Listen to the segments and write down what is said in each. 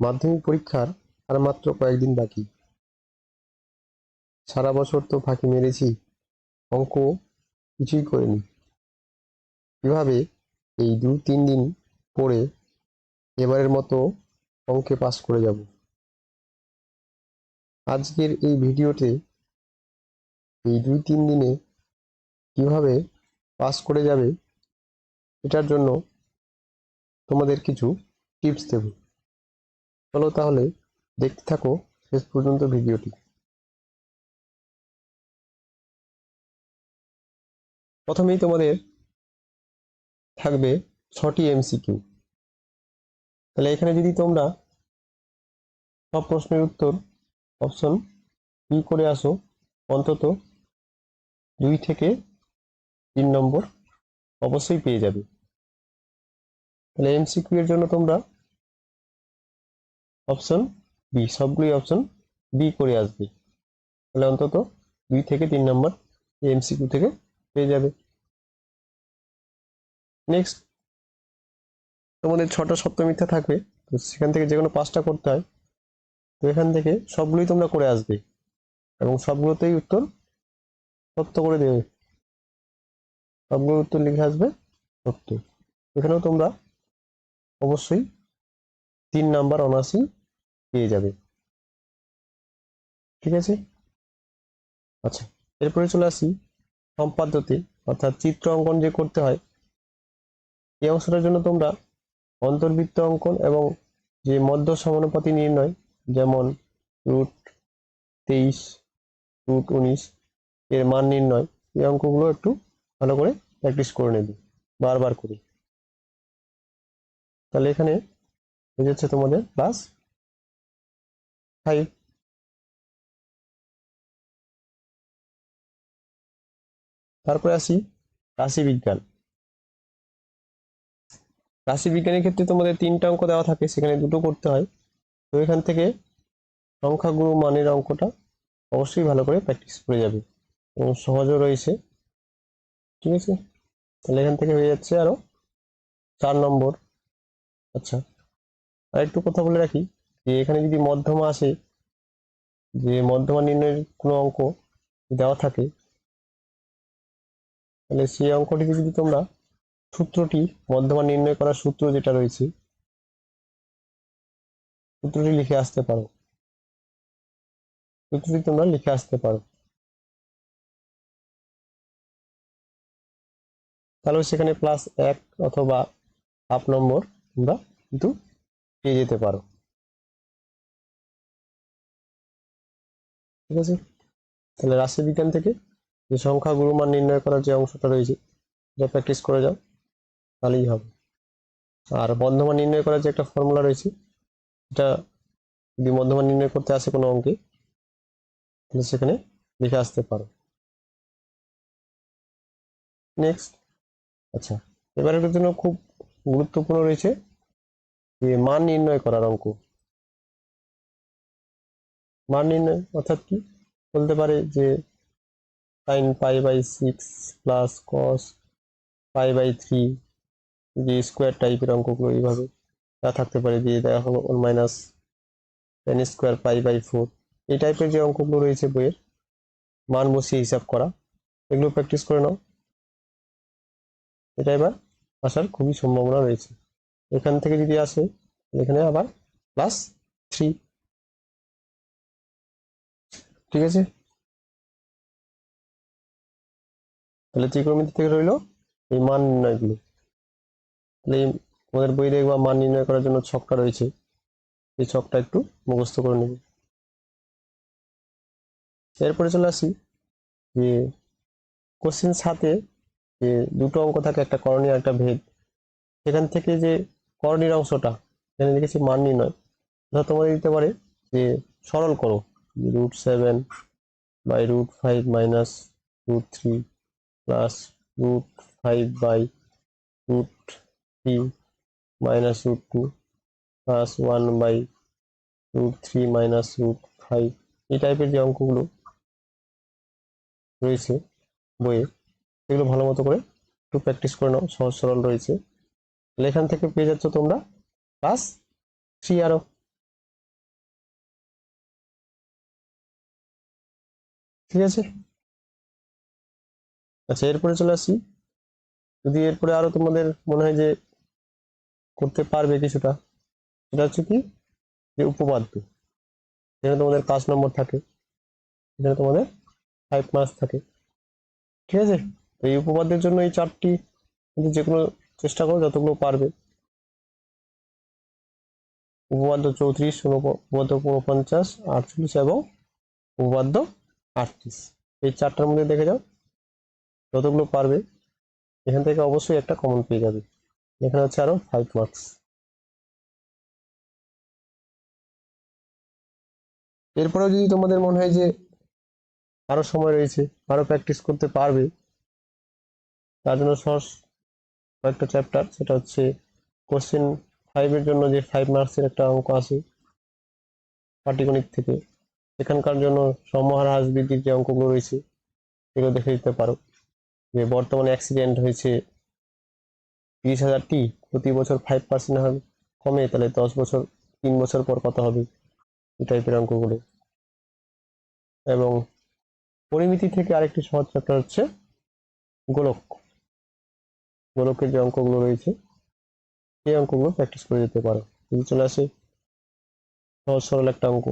মাধ্যমিক পরীক্ষার আর মাত্র কয়েকদিন বাকি। সারা বছর তো ফাঁকি মেরেছি, অঙ্ক কিছুই করিনি। কীভাবে এই দু তিন দিন পরে এবারের মতো অঙ্কে পাস করে যাব। আজকের এই ভিডিওতে এই দুই তিন দিনে কীভাবে পাস করে যাবে, এটার জন্য তোমাদের কিছু টিপস দেব। চলো তাহলে দেখতে থাকো শেষ পর্যন্ত ভিডিওটি। প্রথমেই তোমাদের থাকবে ছটি এমসিকিউ তাহলে এখানে যদি তোমরা সব প্রশ্নের উত্তর অপশন বি করে আসো, অন্তত দুই থেকে তিন নম্বর অবশ্যই পেয়ে যাবে। তাহলে এমসিকিউ এর জন্য তোমরা অপশন বি সবগুলোই অপশন বি করে আসবে। তাহলে অন্তত দুই থেকে তিন নম্বর এমসিকিউ থেকে পেয়ে যাবে। নেক্সট তোমাদের ছটা সত্য মিথ্যা থাকবে, তো সেখান থেকে যে কোনো পাঁচটা করতে হয়, তো এখান থেকে সবগুলোই তোমরা করে আসবে এবং সবগুলোতেই উত্তর সত্য করে দেবে। সবগুলোর উত্তর লিখে আসবে সত্য। এখানেও তোমরা অবশ্যই তিন নাম্বার অনার্সই পেয়ে যাবে। ঠিক আছে? আচ্ছা এরপরে চলে আসি সম্পাদ্যতে। অর্থাৎ চিত্র অঙ্কন যে করতে হয়, এই অংশটার জন্য তোমরা অন্তর্বৃত্ত অঙ্কন এবং যে মধ্য সমানুপাতি নির্ণয়, যেমন রুট তেইশ, রুট উনিশ, এর মান নির্ণয়, এই অঙ্কগুলো একটু ভালো করে প্র্যাকটিস করে নেবে, বারবার করে। তাহলে এখানে হয়ে যাচ্ছে তোমাদের প্লাস ফাইভ তারপরে আসি, রাশি বিজ্ঞান। রাশি বিজ্ঞানের ক্ষেত্রে তোমাদের তিনটা অঙ্ক দেওয়া থাকে, সেখানে দুটো করতে হয়। তো এখান থেকে সংখ্যাগুরু মানের অঙ্কটা অবশ্যই ভালো করে প্র্যাকটিস করে যাবে। এবং সহজও রয়েছে। ঠিক আছে? তাহলে এখান থেকে হয়ে যাচ্ছে আরও চার নম্বর। আচ্ছা আর একটু কথা বলে রাখি। যে এখানে যদি মধ্যমা আসে, যে মধ্যমা নির্ণয়ের কোনো অঙ্ক দেওয়া থাকে, তাহলে সেই অঙ্কটিকে যদি তোমরা সূত্রটি মধ্যমা নির্ণয় করার সূত্র যেটা রয়েছে, সূত্রটি লিখে আসতে পারো। সূত্রটি তোমরা লিখে আসতে পারো। তাহলে সেখানে প্লাস এক অথবা হাফ নম্বর তোমরা কিন্তু পেয়ে যেতে পারো। ঠিক আছে? তাহলে রাশিবিজ্ঞান থেকে যে সংখ্যা গুরুমান নির্ণয় করার যে অংশটা রয়েছে, এটা প্র্যাকটিস করে যাও, তাহলেই হবে। আর বন্ধমান নির্ণয় করার যে একটা ফর্মুলা রয়েছে, এটা যদি মধ্যমান নির্ণয় করতে আসে কোনো অঙ্কে, তাহলে সেখানে লিখে আসতে পারো। নেক্সট আচ্ছা এবারের জন্য খুব গুরুত্বপূর্ণ রয়েছে যে মান নির্ণয় করার অঙ্ক। মান নির্ণয় অর্থাৎ কি? বলতে পারে যে sine pi by six plus cos pi by three যে স্কোয়ার টাইপের অঙ্কগুলো এইভাবে যা থাকতে পারে, দিয়ে দেওয়া হলো one minus ten square pi by four এই টাইপের যে অঙ্কগুলো রয়েছে বইয়ের, মান বসিয়ে হিসাব করা, এগুলো প্র্যাকটিস করে নাও। এটা এবার আসার খুবই সম্ভাবনা রয়েছে। এখান থেকে যদি আসে, এখানে আবার প্লাস থ্রি ঠিক আছে? তাহলে ত্রিকোণমিতি থেকে রইল এই মান নির্ণয়গুলো। তাহলে এই বই দেখবা মান নির্ণয় করার জন্য ছকটা রয়েছে। এই ছকটা একটু মুখস্থ করে নেবে। এরপরে চলে আসি যে কোশ্চেন সাথে যে দুটো অঙ্ক থাকে, একটা করণীয় একটা ভেদ। সেখান থেকে যে করণীয় অংশটা, এখানে লিখেছি মান নির্ণয়। ধর তোমাদের দিতে পারে যে সরল করো। Root seven by root five minus root three plus root five by root three minus root two plus one by root three minus root five এই টাইপের যে অঙ্কগুলো রয়েছে বইয়ে, এগুলো ভালো মতো করে একটু প্র্যাকটিস করে নাও, সহজ সরল রয়েছে। এখান থেকে পেয়ে যাচ্ছ তোমরা প্লাস থ্রি আরও। ঠিক আছে? আচ্ছা এরপরে চলে আসি। যদি এরপরে আরও তোমাদের মনে হয় যে করতে পারবে কিছুটা, সেটা হচ্ছে কি? যে উপপাদ্য। যেখানে তোমাদের পাঁচ নম্বর থাকে এখানে তোমাদের ফাইভ মার্কস থাকে। ঠিক আছে? তো এই উপপাদ্যের জন্য এই চারটি কিন্তু যে কোনো চেষ্টা করো, যতগুলো পারবে। উপপাদ্য চৌত্রিশ, উপপাদ্য উনপঞ্চাশ আটচল্লিশ এবং উপপাদ্য আটত্রিশ এই চারটার মধ্যে দেখে যাও, যতগুলো পারবে, এখান থেকে অবশ্যই একটা কমন পেয়ে যাবে। এখানে হচ্ছে আরও ফাইভ মার্কস এরপরেও যদি তোমাদের মনে হয় যে আরও সময় রয়েছে, আরও প্র্যাকটিস করতে পারবে, তার জন্য সহজ কয়েকটা চ্যাপ্টার সেটা হচ্ছে কোশ্চেন ফাইভের জন্য যে ফাইভ মার্কসের একটা অঙ্ক আছে, পাটিগণিত থেকে। এখানকার জন্য সমহার হ্রাস বৃদ্ধির যে অঙ্কগুলো রয়েছে সেগুলো দেখে দিতে পারো। যে বর্তমানে অ্যাক্সিডেন্ট হয়েছে তিরিশ হাজারটি প্রতি বছর ফাইভ পার্সেন্ট হার কমে, তাহলে দশ বছর, তিন বছর পর কত হবে? এই টাইপের অঙ্কগুলো। এবং পরিমিতি থেকে আরেকটি সহজ চ্যাপ্টার হচ্ছে গোলক। গোলকের যে অঙ্কগুলো রয়েছে সেই অঙ্কগুলো প্র্যাকটিস করে যেতে পারো। চলে আসে, সহজ সরল একটা অঙ্ক।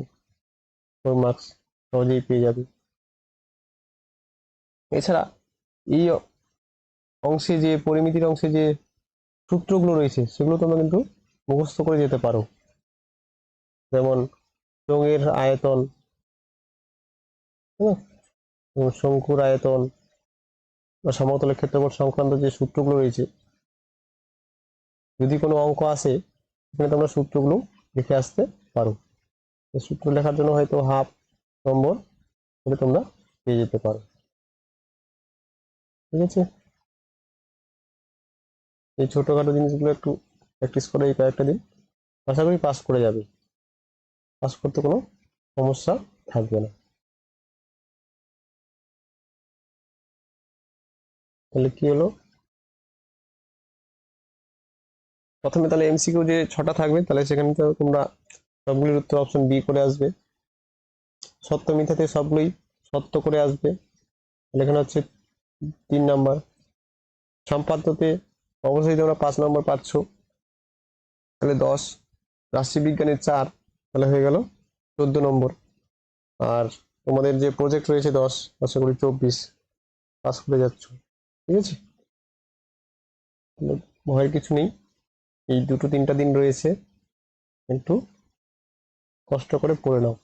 ফোর মার্কস সহজেই পেয়ে যাবে এছাড়া এই অংশে যে পরিমিতির অংশে যে সূত্রগুলো রয়েছে সেগুলো তোমরা কিন্তু মুখস্থ করে যেতে পারো। যেমন চোঙের আয়তন হুম, শঙ্কুর আয়তন বা সমতলের ক্ষেত্রফল সংক্রান্ত যে সূত্রগুলো রয়েছে। যদি কোনো অঙ্ক আসে সেখানে তোমরা সূত্রগুলো লিখে আসতে পারো। সূত্র লেখার জন্য হয়তো হাফ নম্বর করে তোমরা পেয়ে যেতে পারো। ঠিক আছে? এই ছোটখাটো জিনিসগুলো একটু প্র্যাকটিস করে এই কয়েকটা দিন। আশা করি পাস করে যাবে। পাস করতে কোনো সমস্যা থাকবে না। তাহলে কি হলো? প্রথমে তাহলে এমসিকিউ যে ছটা থাকবে, তাহলে সেখানে তো তোমরা সবগুলির উত্তর অপশন বি করে আসবে। সত্য মিথ্যাতে সবগুলোই সত্য করে আসবে। এখানে হচ্ছে তিন নাম্বার। সম্পাদ্যতে অবশ্যই তোমরা পাঁচ নম্বর পাচ্ছ। তাহলে দশ। রাশিবিজ্ঞানের চার, তাহলে হয়ে গেল চোদ্দ নম্বর। আর তোমাদের যে প্রজেক্ট রয়েছে দশ, আশা করি চব্বিশ। পাস করে যাচ্ছ। ঠিক আছে? ভয়ের কিছু নেই। এই দুটো তিনটা দিন রয়েছে। একটু কষ্ট করে পড়ে নাও।